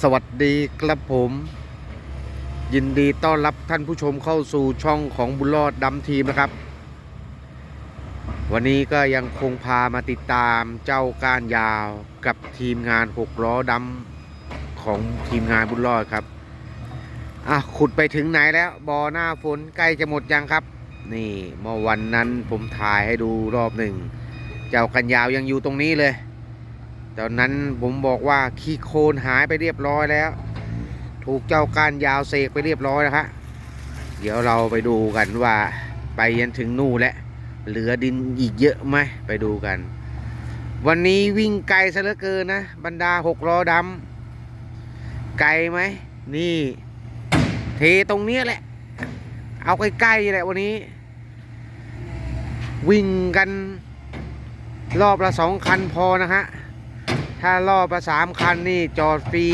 สวัสดีครับผม ยินดีต้อนรับท่านผู้ชมเข้าสู่ช่องของบุญรอดดำทีมนะครับ วันนี้ก็ยังคงพามาติดตามเจ้าก้านยาวกับทีมงานหกล้อดำของทีมงานบุญรอดครับอะขุดไปถึงไหนแล้วบ่อหน้าฝนใกล้จะหมดยังครับ นี่เมื่อวันนั้นผมถ่ายให้ดูรอบหนึ่ง เจ้ากันยาวยังอยู่ตรงนี้เลย ตอนนั้นผมบอกว่าขี้โคลนหายไปเรียบร้อยแล้ว ถูกเจ้าการยาวเสกไปเรียบร้อยแล้วครับเดี๋ยวเราไปดูกันว่าไปยันถึงนู่นแล้วเหลือดินอีกเยอะไหมไปดูกัน วันนี้วิ่งไกลซะเหลือเกินนะ บรรดาหกล้อดำไกลไหมนี่ เทตรงเนี้ยแหละ เอาใกล้ๆแหละวันนี้ วิ่งกันรอบละสองคันพอนะฮะ ถ้ารอบละสามคันนี่จอดฟรี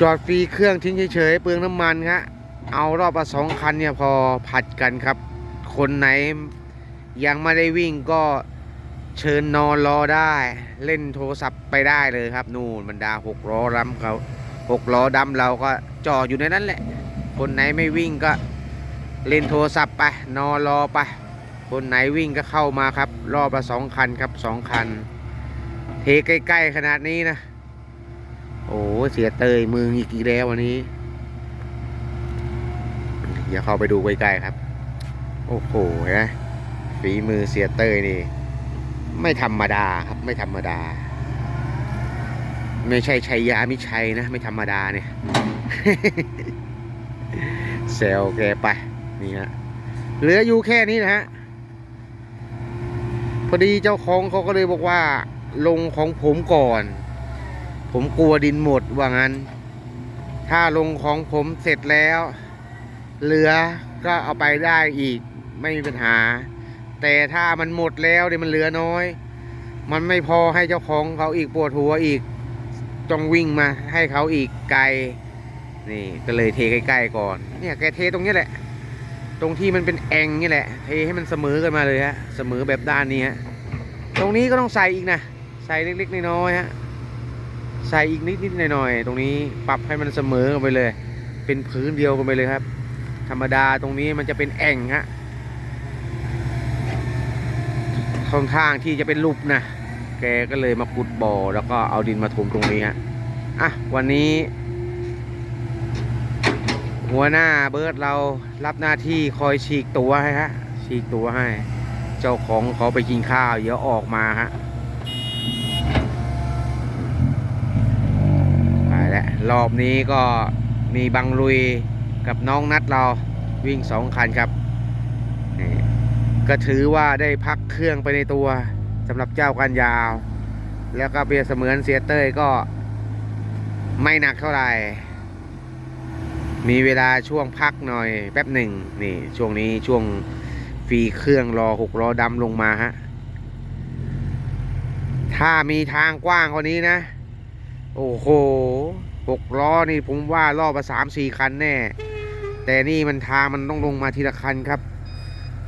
จอดฟรีเครื่องทิ้งเฉยๆเปลืองน้ำมันครับเอารอบละสองคันเนี่ยพอผัดกันครับ คนไหนยังไม่ได้วิ่งก็เชิญนอนรอได้ เล่นโทรศัพท์ไปได้เลยครับ นู่นบรรดาหกล้อดำเขาหกล้อดำเราก็จอดอยู่ในนั้นแหละ คนไหนไม่วิ่งก็เล่นโทรศัพท์ไปนอนรอไปคนไหนวิ่งก็เข้ามาครับ รอบละสองคันครับสองคัน เทใกล้ๆขนาดนี้นะ โอ้เสียเตยมืออีกอีกแล้ววันนี้อย่าเข้าไปดูใกล้ๆครับ โอ้โหเห็นไหมฝีมือเสียเตยนี่ ไม่ธรรมดาครับไม่ธรรมดา ไม่ใช่ชัยยามิชัยนะไม่ธรรมดาเนี่ยเซลแกไปนี่ฮะเหลืออยู่แค่นี้นะฮะพอดีเจ้าของเขาก็เลยบอกว่า ลงของผมก่อน ผมกลัวดินหมดว่างั้น ถ้าลงของผมเสร็จแล้ว เหลือก็เอาไปได้อีกไม่มีปัญหา แต่ถ้ามันหมดแล้วเนี่ยมันเหลือน้อย มันไม่พอให้เจ้าของเขาอีกปวดหัวอีกต้องวิ่งมาให้เขาอีกไกล นี่ก็เลยเทใกล้ๆก่อน เนี่ยแกเทตรงนี้แหละ ตรงที่มันเป็นแองนี่แหละ เทให้มันเสมอกันมาเลยฮะ เสมอแบบด้านนี้ฮะ ตรงนี้ก็ต้องใส่อีกนะ ส่เล็กๆน้อยๆฮะใส่อีกนิดๆหน่อยๆตรงนี้ปรับให้มันเสมอกันไปเลย เป็นพื้นเดียวกันไปเลยครับ ธรรมดาตรงนี้มันจะเป็นแอ่งฮะค่อนข้างที่จะเป็นรูปนะแกก็เลยมาขุดบ่อแล้วก็เอาดินมาถมตรงนี้ฮะอะวันนี้ หัวหน้าเบิร์ดเรารับหน้าที่คอยฉีกตัวให้ฮะฉีกตัวให้ เจ้าของเขาไปกินข้าวเดี๋ยวออกมาฮะไปแล้ว รอบนี้ก็มีบังลุยกับน้องนัดเราวิ่งสองคันครับนี่ก็ถือว่าได้พักเครื่องไปในตัวสำหรับเจ้ากันยาว แล้วก็เปรียบเสมือนเสียเต้ยก็ไม่หนักเท่าไหร่ มีเวลาช่วงพักหน่อยแป๊บหนึ่งนี่ช่วงนี้ช่วงฟรีเครื่องรอหกล้อดำลงมาฮะ ถ้ามีทางกว้างกว่านี้นะ โอ้โห หกล้อนี่ผมว่ารอบละสามสี่คันแน่ แต่นี่มันทางมันต้องลงมาทีละคันครับ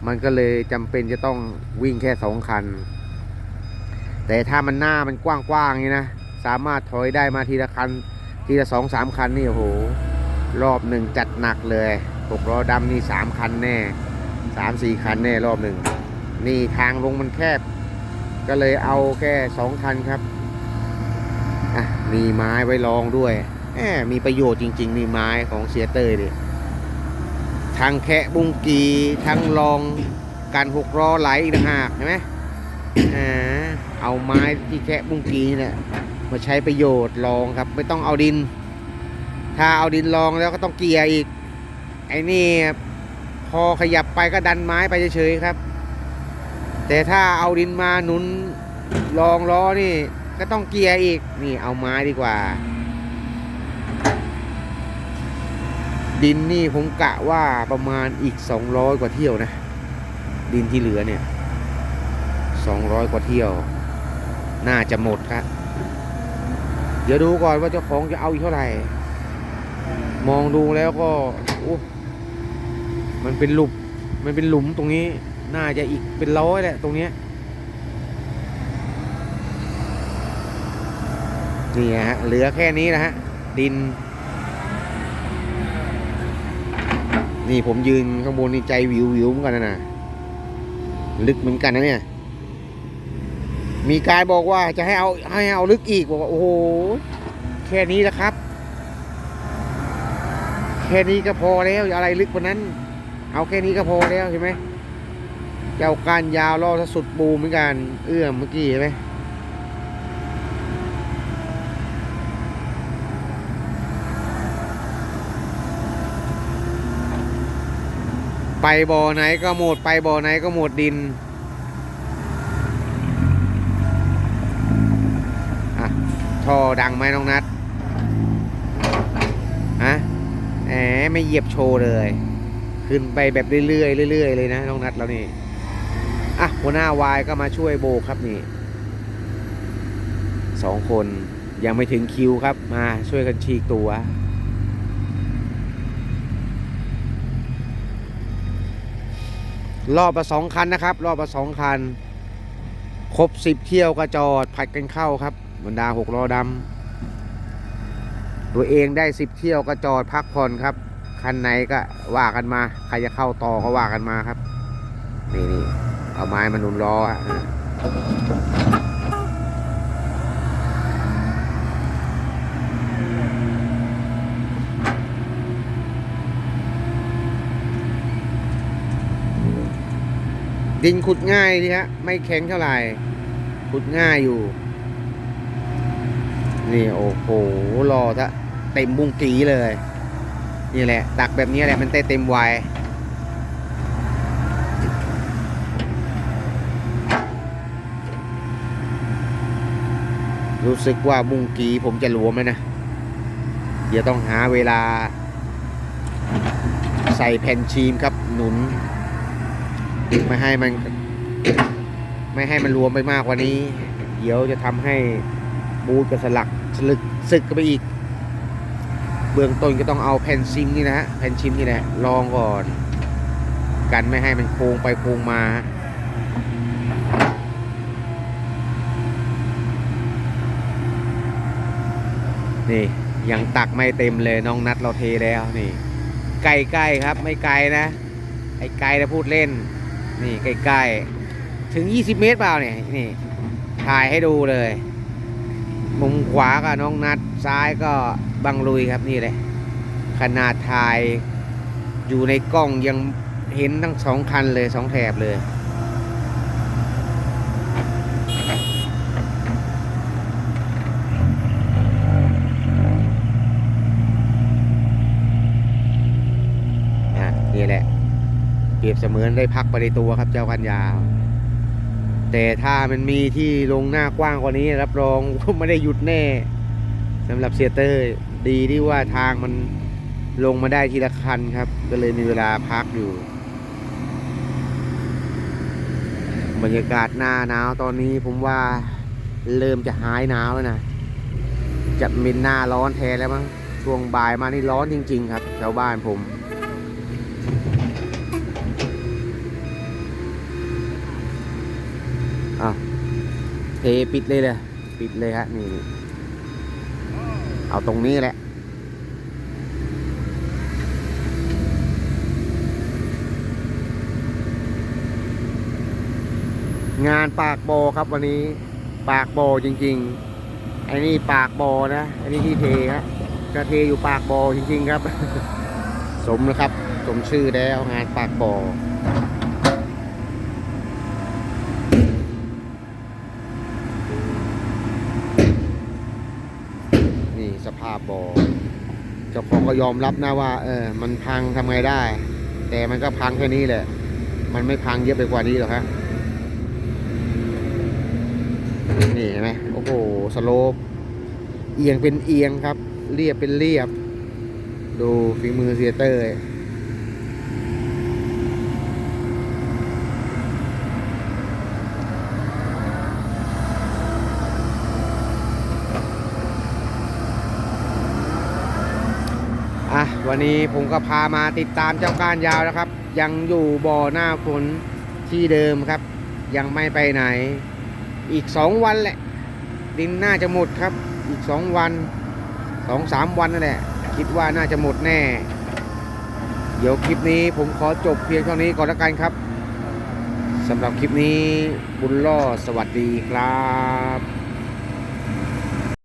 มันก็เลยจำเป็นจะต้องวิ่งแค่สองคัน แต่ถ้ามันหน้ามันกว้างๆนี่นะสามารถถอยได้มาทีละคันทีละสองสามคันนี่โอ้โหรอบหนึ่งจัดหนักเลยหกล้อดำนี่สามคันแน่สามสี่คันแน่รอบหนึ่งนี่ทางลงมันแคบ ก็เลยเอาแค่สองคันครับ มีไม้ไว้รองด้วยแหมมีประโยชน์จริง ๆ มีไม้ของเสียเตอร์ดิทั้งแคะบุงกีทั้งรองกันหกล้อไหลอีกต่างหากเห็นไหมอ่าเอาไม้ที่แคะบุงกีเนี่ยมาใช้ประโยชน์รองครับ ไม่ต้องเอาดิน ถ้าเอาดินรองแล้วก็ต้องเกียร์อีก ไอ้นี่พอขยับไปก็ดันไม้ไปเฉยๆครับ แต่ถ้าเอาดินมาหนุนรองล้อนี่ ก็ต้องเกียร์อีก นี่เอาไม้ดีกว่า ดินนี่ผมกะว่าประมาณอีก 200 กว่าเที่ยวนะ ดินที่เหลือเนี่ย 200 กว่าเที่ยว น่าจะหมดครับเดี๋ยวดูก่อนว่าเจ้าของจะเอาอีกเท่าไหร่ มองดูแล้วก็โอ้มันเป็นหลุมมันเป็นหลุมตรงนี้ น่าจะอีกเป็นร้อยแหละตรงเนี้ย นี่ฮะเหลือแค่นี้นะฮะ ดิน นี่ผมยืนข้างบนนี่ใจวิววิวเหมือนกันนะนะลึกเหมือนกันนะเนี่ย มีการบอกว่าจะให้เอาให้เอาลึกอีกบอกว่าโอ้โหแค่นี้นะครับ แค่นี้ก็พอแล้วอย่าอะไรลึกกว่านั้น เอาแค่นี้ก็พอแล้วเห็นไหมเจ้าการยาวล่อถ้าสุดปูเหมือนกัน เอื้อมเมื่อกี้เห็นไหม ไปบ่อไหนก็หมด ไปบ่อไหนก็หมดดินอะท่อดังไหมน้องนัดฮะแหมไม่เหยียบโชว์เลย ขึ้นไปแบบเรื่อยๆเรื่อยๆเลยนะน้องนัดเรานี่อะหัวหน้าวายก็มาช่วยโบกครับนี่สองคนยังไม่ถึงคิวครับมาช่วยกันฉีกตัว รอบละสองคันนะครับ รอบละสองคัน ครบสิบเที่ยวก็จอดผัดกันเข้าครับบรรดาหกล้อดำตัวเองได้สิบเที่ยวก็จอดพักผ่อนครับคันไหนก็ว่ากันมา ใครจะเข้าต่อก็ว่ากันมาครับ นี่นี่เอาไม้มานุนล้ออะ ดินขุดง่ายดีฮะ ไม่แข็งเท่าไหร่ ขุดง่ายอยู่ นี่โอ้โหรอซะเต็มบุ้งกีเลย นี่แหละ ตักแบบนี้แหละมันเต้เต็มวัยรู้สึกว่าบุ้งกีผมจะหลวมแล้วนะ เดี๋ยวต้องหาเวลา ใส่แผ่นชีมครับหนุน ไม่ให้มัน ไม่ให้มันรวมไปมากกว่านี้ เดี๋ยวจะทำให้บูทกับสลักสลึกสึกกันไปอีก เบื้องต้นก็ต้องเอาแผ่นซิมนี่นะฮะแผ่นชิมนี่แหละลองก่อน กันไม่ให้มันโค้งไปโค้งมานี่ยังตักไม่เต็มเลยน้องนัดเราเทแล้วนี่ใกล้ๆครับ ไม่ไกลนะไอ้ไกลนะพูดเล่น นี่ใกล้ๆ ถึง 20 เมตรเปล่าเนี่ย นี่ ถ่ายให้ดูเลย มุมขวาก็น้องนัด ซ้ายก็บังลุยครับนี่เลย ขนาดถ่ายอยู่ในกล้องยังเห็นทั้งสองคันเลยสองแถบเลย อะนี่แหละ เป รียบเสมือนได้พักไปในตัวครับเจ้ากันยาว แต่ถ้ามันมีที่ลงหน้ากว้างกว่านี้ รับรองไม่ได้หยุดแน่สำหรับเซียเตอร์ดีที่ว่าทางมันลงมาได้ทีละคันครับ ก็เลยมีเวลาพักอยู่ บรรยากาศหน้าหนาวตอนนี้ผมว่าเริ่มจะหายหนาวแล้วนะจะเป็นหน้าร้อนแทนแล้วมั้งช่วงบ่ายมานี่ร้อนจริง ๆ ครับแถวบ้านผม เทปิดเลยเลยปิดเลยฮะนี่นี่เอาตรงนี้แหละงานปากโบอครับวันนี้ ปากโบอจริงๆไอ้นี่ปากโบอนะไอ้นี่ที่เทฮะก็เทอยู่ปากโบอจริง ๆ ครับ สมนะครับ สมชื่อแล้วงานปากโบอ นี่สภาพ บอ่อเจ้าของก็ยอมรับนะว่า เออ มันพังทำไงได้ แต่มันก็พังแค่นี้แหละ มันไม่พังเยอะไปกว่านี้หรอกฮะนี่เห็นไหมโอ้โหสโลปเอียงเป็นเอียงครับ เรียบเป็นเรียบ ดูฝีมือเซียเตอร์ อะ วันนี้ผมก็พามาติดตามเจ้าก้านยาวนะครับ ยังอยู่บ่อหน้าฝนที่เดิมครับ ยังไม่ไปไหน อีกสองวันแหละ ดินน่าจะหมดครับ อีกสองวันสองสามวันนั่นแหละ คิดว่าน่าจะหมดแน่ เดี๋ยวคลิปนี้ผมขอจบเพียงเท่านี้ก่อนล้วกันครับสำหรับคลิปนี้บุญล่อสวัสดีครับ